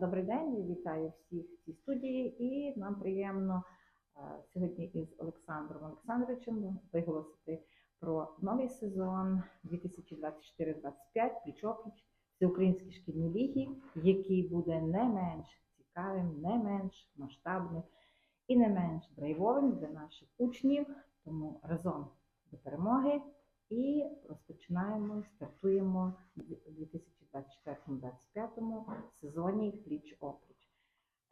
Добрий день, вітаю всіх в цій студії, і нам приємно е, сьогодні із Олександром Олександровичем виголосити про новий сезон 2024-2025 пліч-опліч Всеукраїнській шкільній ліги, який буде не менш цікавим, не менш масштабним і не менш драйвовим для наших учнів. Тому разом до перемоги і розпочинаємо, стартуємо 2024. 24-25 сезоні пліч опліч.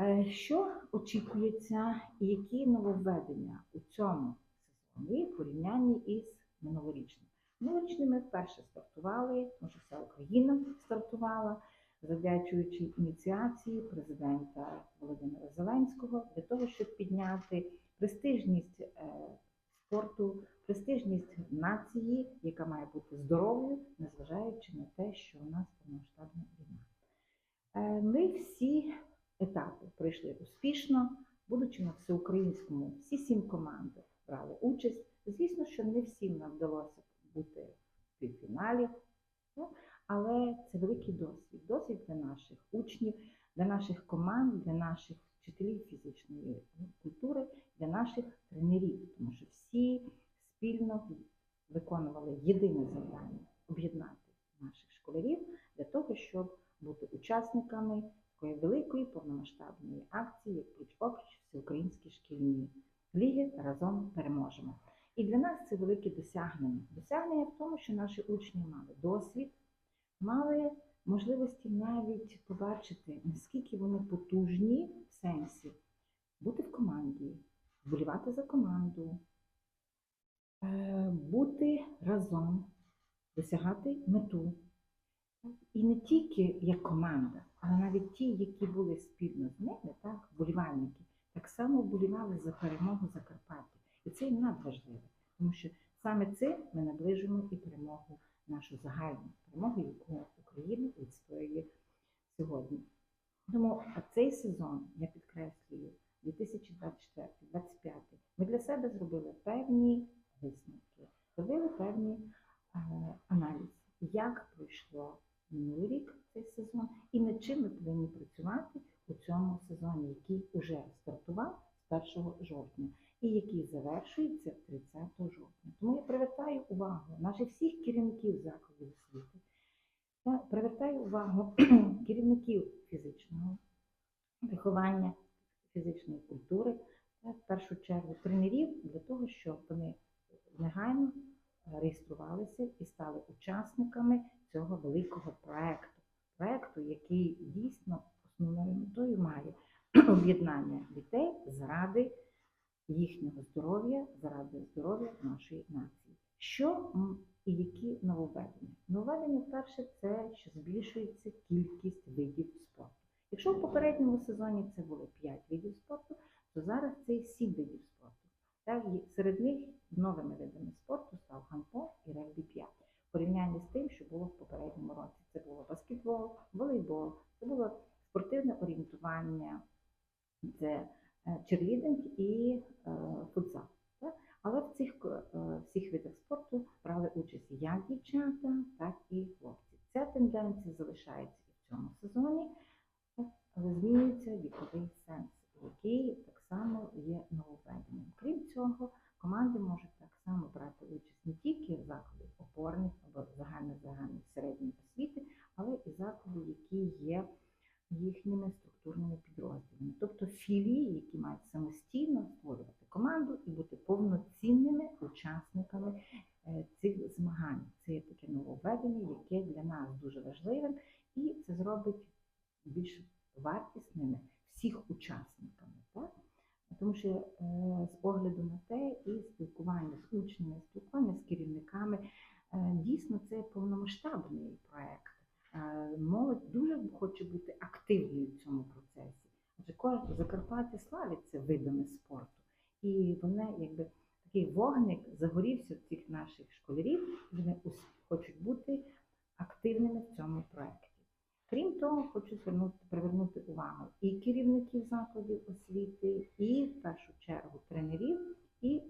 Е, що очікується і які нововведення у цьому сезоні в порівнянні із минулорічним? Минулорічний ми вперше стартували, тому що вся Україна стартувала, завдячуючи ініціації президента Володимира Зеленського для того, щоб підняти престижність е, спорту престижність нації, яка має бути здоровою, незважаючи на те, що у нас повномасштабна війна. Е, Ми всі етапи пройшли успішно, будучи на всеукраїнському, всі сім команд брали участь. Звісно, що не всім нам вдалося бути в півфіналі, ну, але це великий досвід. Досвід для наших учнів, для наших команд, для наших вчителів фізичної культури, для наших тренерів, тому що всі спільно виконували єдине завдання об'єднати наших школярів для того, щоб бути учасниками такої великої повномасштабної акції, як пліч опліч всеукраїнські шкільні ліги разом переможемо. І для нас це велике досягнення. Досягнення в тому, що наші учні мали досвід, мали можливості навіть побачити, наскільки вони потужні в сенсі бути в команді, вболівати за команду, бути разом, досягати мету. І не тільки як команда, але навіть ті, які були спільно з ними, так, вболівальники, так само вболівали за перемогу Закарпаття. І це і надважливо, тому що саме цим ми наближуємо і перемогу нашу загальну, перемогу, яку Україна відстоює сьогодні. Тому цей сезон, я підкреслюю, 2024-2025, ми для себе зробили певні висновки, зробили певні е, аналізи, як пройшло минулий рік цей сезон і над чим ми повинні працювати у цьому сезоні, який уже стартував з 1 жовтня і який завершується 30 жовтня. Тому я привертаю увагу наших всіх керівників закладів освіти, та привертаю увагу керівників фізичного виховання, фізичної культури, в першу чергу тренерів для того, щоб вони негайно реєструвалися і стали учасниками цього великого проекту. Проекту, який дійсно основною метою має об'єднання дітей заради їхнього здоров'я, заради здоров'я нашої нації. Що і які нововведення? Нововведення, вперше, це що збільшується кількість видів спорту. Якщо в попередньому сезоні це було 5 видів спорту, то зараз це 7 видів спорту. Серед них новими видами спорту став гандбол і регбі 5. В порівнянні з тим, що було в попередньому році. Це було баскетбол, волейбол, це було спортивне орієнтування, це е, черлідинг і е, футзал. Але в цих е, всіх видах спорту брали участь як дівчата, так і хлопці. Ця тенденція залишається і в цьому сезоні, так, але змінюється віковий сенс, який так само є нововведенням. Крім цього, команди можуть так само брати участь не тільки в закладах опорних або загально-загальної середньої освіти, але і заклади, які є їхніми структурними підрозділами, тобто філії, які мають самостійно створювати команду і бути повноцінними учасниками е, цих змагань. Це є таке нововведення, яке для нас дуже важливим, і це зробить більш вартісними всіх учасниками. Так? Тому що е, з огляду на те і спілкування з учнями, спілкування з керівниками, е, дійсно це повномасштабний хоче бути активною в цьому процесі. Адже кожен Закарпаття славиться видами спорту. І вони, якби такий вогник загорівся в цих наших школярів, вони ус- хочуть бути активними в цьому проєкті. Крім того, хочу звернути, привернути увагу і керівників закладів освіти, і в першу чергу тренерів, і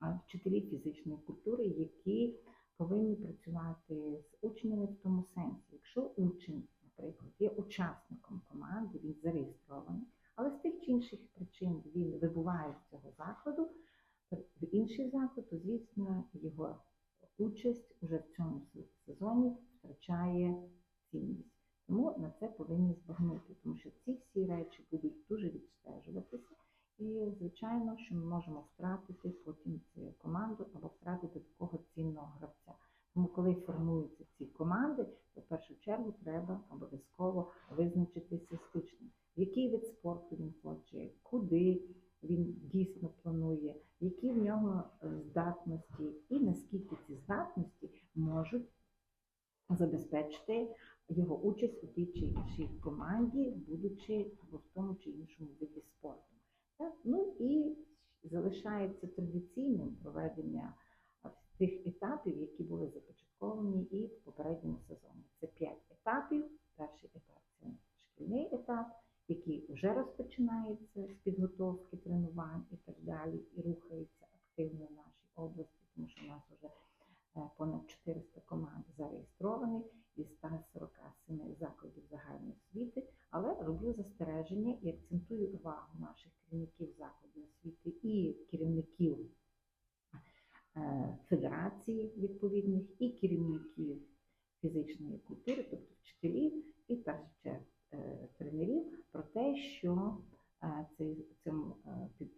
а, вчителів фізичної культури, які повинні працювати з учнями в тому сенсі. Якщо учень, наприклад, є учасником команди, зареєстрований, але з тих чи інших причин він вибуває з цього закладу в інший заклад, то звісно його участь уже в цьому сезоні втрачає цінність. Тому на це повинні збагнути, тому що ці всі речі будуть дуже відстежуватися. І, звичайно, що ми можемо втратити потім цю команду або втратити такого цінного гравця. Тому, коли формуються ці команди, то в першу чергу треба обов'язково визначитися з в який вид спорту він хоче, куди він дійсно планує, які в нього е, здатності, і наскільки ці здатності можуть забезпечити його участь у тій чи іншій команді, будучи в тому чи іншому виді спорту. Ну і залишається традиційним проведення тих етапів, які були започатковані і в попередньому сезоні. Це п'ять етапів. Перший етап це шкільний етап, який вже розпочинається з підготовки тренувань і так далі, і рухається активно в нашій області, тому що у нас вже е, понад 400 команд зареєстровані із 147 закладів загальної освіти, але роблю застереження і акцентую увагу наших керівників закладів освіти і керівників е, федерацій відповідних і керівників фізичної культури, тобто вчителів і та ще е, тренерів, про те, що е, цей, цим, е, під,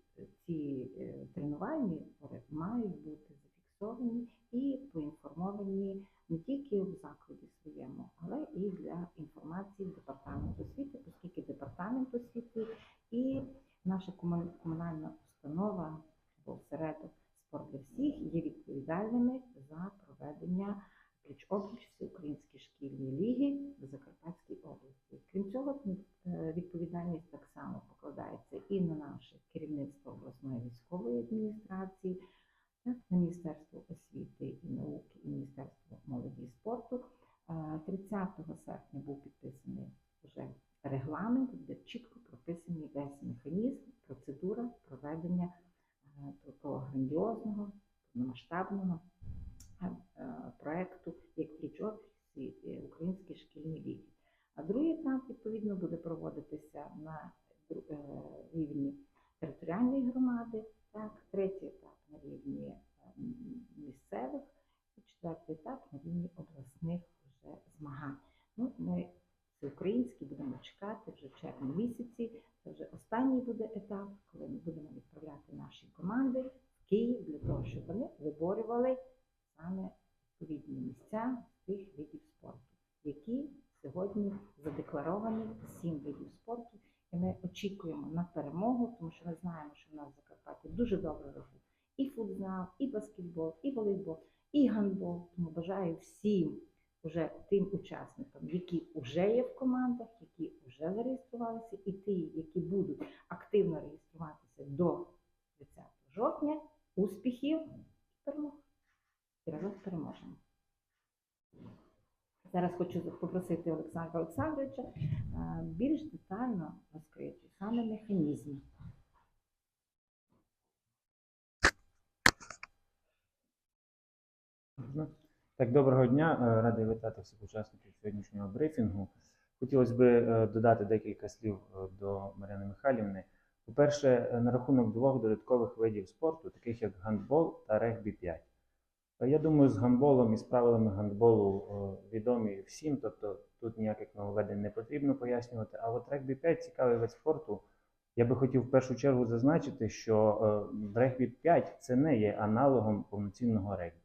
ці е, тренувальні уроки мають бути зафіксовані і поінформовані не тільки в закладі своєму, але і для інформації департаменту освіти, оскільки департамент освіти і наша комун- комунальна установа або осередок спорт для всіх є відповідальними за проведення пліч-опліч всеукраїнської шкільної ліги в Закарпатській області. Крім цього, е, відповідальність так само покладається і на наше керівництво обласної військової адміністрації, так, на Міністерство освіти і науки і Міністерство молоді і спорту. Е, 30 серпня був підписаний вже регламент, де чітко прописаний весь механізм, процедура проведення е, такого грандіозного, масштабного е, е, проекту, як пліч Українські шкільні ліги. А другий етап, відповідно, буде проводитися на рівні територіальної громади, так, третій етап на рівні місцевих, і четвертий етап на рівні обласних вже змагань. Ну, ми всеукраїнські будемо чекати вже в червні місяці. Це вже останній буде етап, коли ми будемо відправляти наші команди в Київ для того, щоб вони виборювали саме відповідні місця тих видів спорту, які сьогодні задекларовані сім видів спорту. І ми очікуємо на перемогу, тому що ми знаємо, що в нас в Закарпатті дуже добре ведуть і футзал, і баскетбол, і волейбол, і гандбол. Тому бажаю всім уже тим учасникам, які вже є в командах, які вже зареєструвалися, і ті, які будуть активно реєструватися до 30 жовтня, успіхів і перемог. І разом переможемо. Зараз хочу попросити Олександра Олександровича е, більш детально розкрити саме механізм. Можна? Так, доброго дня. Е, Радий вітати всіх учасників сьогоднішнього брифінгу. Хотілося б е, додати декілька слів е, до Мар'яни Михайлівни. По-перше, на рахунок двох додаткових видів спорту, таких як гандбол та регбі 5. Е, Я думаю, з гандболом і з правилами гандболу відомі всім, тобто тут ніяких нововведень не потрібно пояснювати. А от регбі 5 цікавий вид спорту. Я би хотів в першу чергу зазначити, що регбі 5 це не є аналогом повноцінного регбі.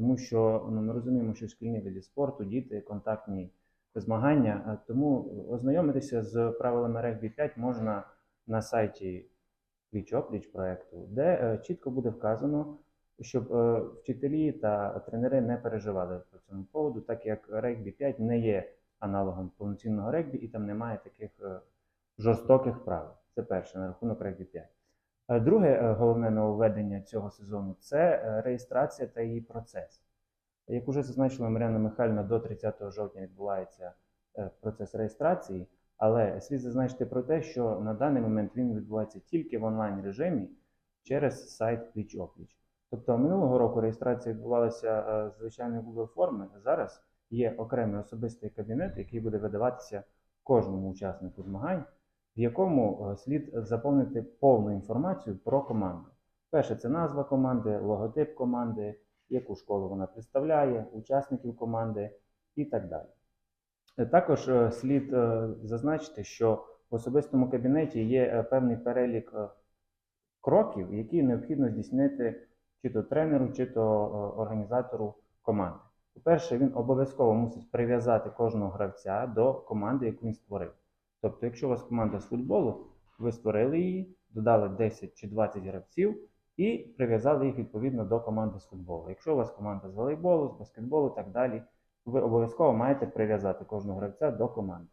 Тому що ну, ми розуміємо, що шкільні види спорту, діти, контактні змагання. Тому ознайомитися з правилами регбі 5 можна на сайті пліч-опліч проекту, де е, чітко буде вказано, щоб е, вчителі та тренери не переживали по цьому поводу, так як регбі 5 не є аналогом повноцінного регбі і там немає таких е, жорстоких правил. Це перше на рахунок регбі 5. Е, Друге е, головне нововведення цього сезону це е, реєстрація та її процес. Як уже зазначила Мар'яна Михайлівна, до 30 жовтня відбувається процес реєстрації, але слід зазначити про те, що на даний момент він відбувається тільки в онлайн режимі через сайт пліч опліч. Тобто минулого року реєстрація відбувалася з звичайної Google форми. Зараз є окремий особистий кабінет, який буде видаватися кожному учаснику змагань в якому е, слід заповнити повну інформацію про команду. Перше, це назва команди, логотип команди, яку школу вона представляє, учасників команди і так далі. Е, Також е, слід зазначити, що в особистому кабінеті є певний перелік кроків, які необхідно здійснити чи то тренеру, чи то організатору команди. По-перше, він обов'язково мусить прив'язати кожного гравця до команди, яку він створив. Тобто, якщо у вас команда з футболу, ви створили її, додали 10 чи 20 гравців і прив'язали їх відповідно до команди з футболу. Якщо у вас команда з волейболу, з баскетболу і так далі, ви обов'язково маєте прив'язати кожного гравця до команди.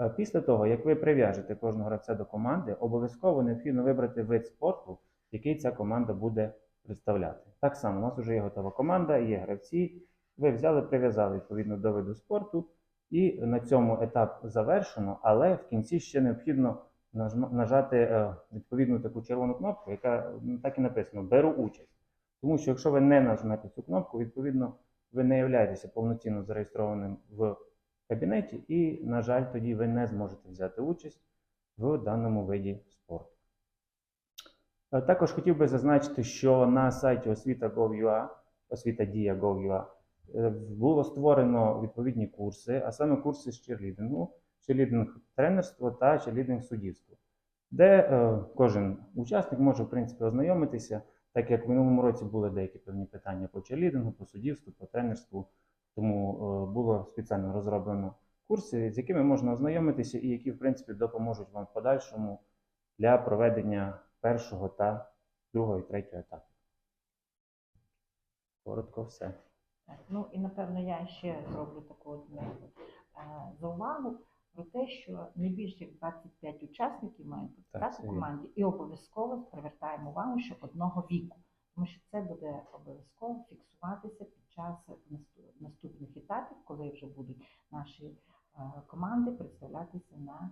Е, Після того, як ви прив'яжете кожного гравця до команди, обов'язково необхідно вибрати вид спорту, який ця команда буде представляти. Так само, у нас вже є готова команда, є гравці. Ви взяли, прив'язали відповідно до виду спорту, і на цьому етап завершено, але в кінці ще необхідно нажати е, відповідну таку червону кнопку, яка так і написано Беру участь. Тому що якщо ви не нажмете цю кнопку, відповідно, ви не являєтеся повноцінно зареєстрованим в кабінеті, і, на жаль, тоді ви не зможете взяти участь в даному виді спорту. Е, Також хотів би зазначити, що на сайті освіта.gov.ua, освіта.dія.gov.ua, е, було створено відповідні курси, а саме курси з черлідингу, черлідинг тренерство та черлідинг суддівство, де е, кожен учасник може в принципі ознайомитися, так як в минулому році були деякі певні питання по черлідингу, по суддівству, по тренерству. Тому е, було спеціально розроблено курси, з якими можна ознайомитися, і які, в принципі, допоможуть вам в подальшому для проведення першого та другого і третього етапу. Коротко все. Ну і напевно я ще зроблю таку одну е, заувагу про те, що не більше як 25 учасників має бути у команді, і обов'язково привертаємо увагу, що одного віку, тому що це буде обов'язково фіксуватися під час наступних етапів, коли вже будуть наші е, команди представлятися на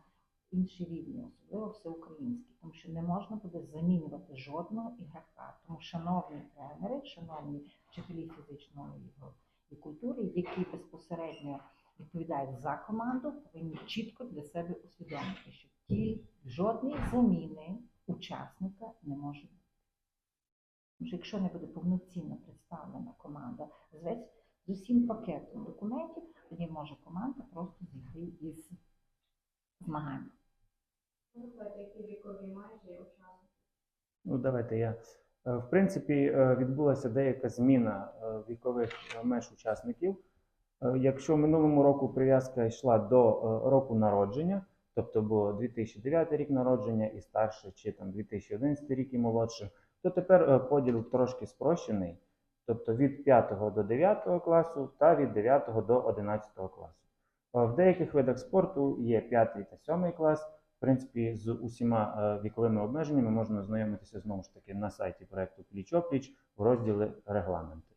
інші рівні, особливо всеукраїнські, тому що не можна буде замінювати жодного ігрока. Тому, шановні тренери, шановні вчителі фізичної і культури, які безпосередньо відповідають за команду, повинні чітко для себе усвідомити, що ті жодної заміни учасника не може бути. Тому що якщо не буде повноцінно представлена команда з з усім пакетом документів, тоді може команда просто зійти із змагань. Ну, давайте я. Е, В принципі, е, відбулася деяка зміна е, вікових меж учасників. Якщо минулому року прив'язка йшла до року народження, тобто було 2009 рік народження і старше, чи там 2011 рік і молодше, то тепер поділ трошки спрощений, тобто від 5 до 9 класу та від 9 до 11 класу. В деяких видах спорту є 5 та 7 клас. Принципі, з усіма е, віковими обмеженнями можна ознайомитися знову ж таки на сайті проекту Пліч-опліч в розділі регламенти.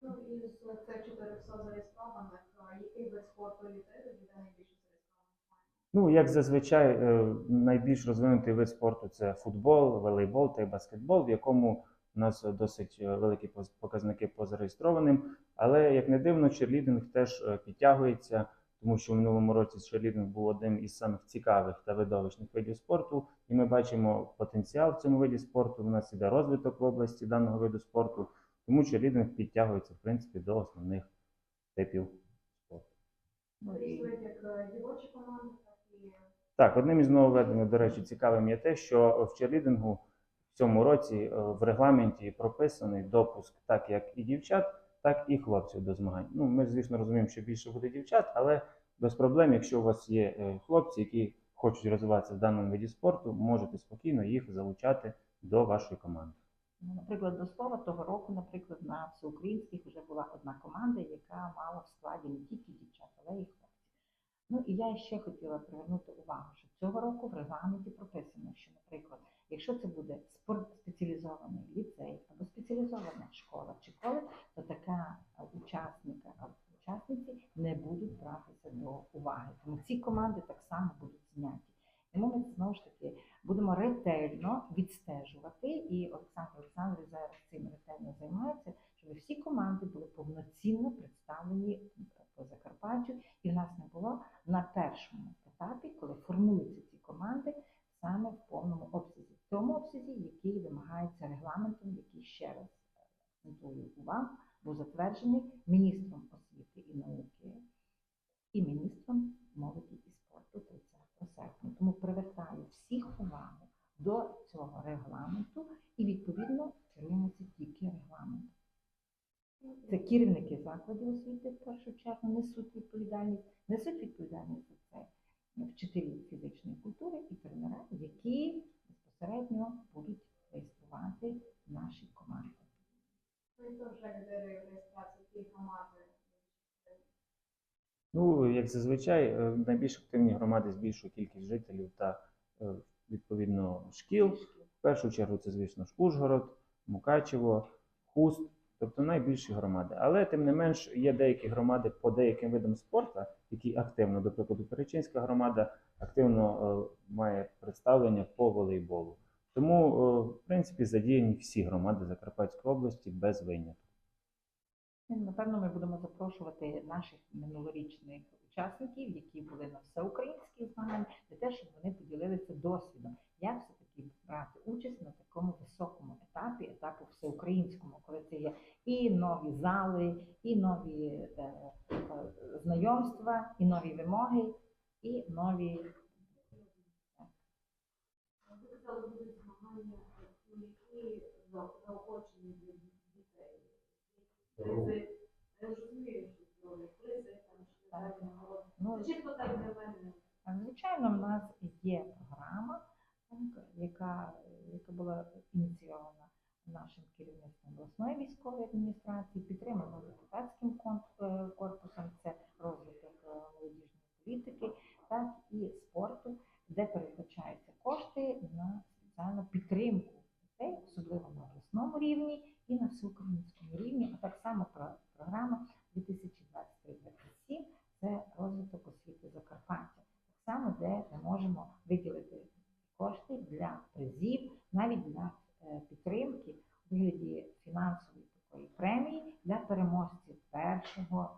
Ну, із це 400 зареєстрованих, а який вид спорту і де найбільше? Ну, як зазвичай, е, найбільш розвинутий вид спорту це футбол, волейбол та й баскетбол, в якому у нас досить е, великі показники по зареєстрованим. Але як не дивно, черлідинг теж е, підтягується, тому що в минулому році черлідинг був одним із самих цікавих та видовищних видів спорту, і ми бачимо потенціал в цьому виді спорту. У нас іде розвиток в області даного виду спорту, тому черлідинг підтягується в принципі до основних типів спорту. Ну, е, так одним із нововведень, до речі, цікавим є те, що в черлідингу в цьому році е, в регламенті прописаний допуск так як і дівчат, так і хлопців до змагань. Ну, ми, звісно, розуміємо, що більше буде дівчат, але без проблем, якщо у вас є е, хлопці, які хочуть розвиватися в даному виді спорту, можете спокійно їх залучати до вашої команди. Ну, Наприклад, до слова, того року, наприклад, на всеукраїнських вже була одна команда, яка мала в складі не тільки дівчат, але й хлопців. Ну і я ще хотіла привернути увагу, що цього року в регламенті прописано, що, наприклад, якщо це буде спорт спеціалізований ліцей або спеціалізована школа чи коледж, то така е, учасника або учасниці не будуть братися до уваги. Тому ці команди так само будуть зняті. Тому ми знову ж таки будемо ретельно відстежувати, і Олександр Олександрович зараз цим ретельно займається, щоб всі команди були повноцінно представлені по Закарпаттю, і в нас не було на першому етапі, коли формуються ці команди саме в повному обсязі, тому обсязі, який вимагається регламентом, який ще раз е, акцентую увагу, був затверджений міністром освіти і науки і міністром молоді і спорту 30 серпня. Тому привертаю всіх увагу до цього регламенту і відповідно керуємося тільки регламентом. Це керівники закладів освіти в першу чергу несуть відповідальність, несуть відповідальність за це вчителі фізичної культури і тренера, які безпосередньо будуть реєструвати наші команди. Ну вже йде реєстрація цієї громади. Ну, як зазвичай, е, найбільш активні громади з більшою кількістю жителів та е, відповідно шкіл. В першу чергу це, звісно Ужгород, Мукачево, Хуст, тобто найбільші громади. Але тим не менш є деякі громади по деяким видам спорту, які активно, до прикладу, Перечинська громада активно е, має представлення по волейболу. Тому, е, в принципі, задіяні всі громади Закарпатської області без винятку. Напевно, ми будемо запрошувати наших минулорічних учасників, які були на всеукраїнських змаганнях, для те, щоб вони поділилися досвідом, як все-таки брати участь на такому високому етапі, етапу всеукраїнському, коли це є і нові зали, і нові е, е, знайомства, і нові вимоги, і нові. Ну, Звичайно, в нас є програма, яка, яка була ініційована нашим керівництвом обласної військової адміністрації, підтримана депутатським е, корпусом, це розвиток е, молодіжної політики, так і спорту, де передбачаються кошти на спеціальну підтримку дітей, особливо на обласному рівні і на всеукраїнському рівні, а так само про- програма 2023-2027 це розвиток освіти Закарпаття. Так само, де ми можемо виділити кошти для призів, навіть для е, підтримки у вигляді фінансової такої премії для переможців першого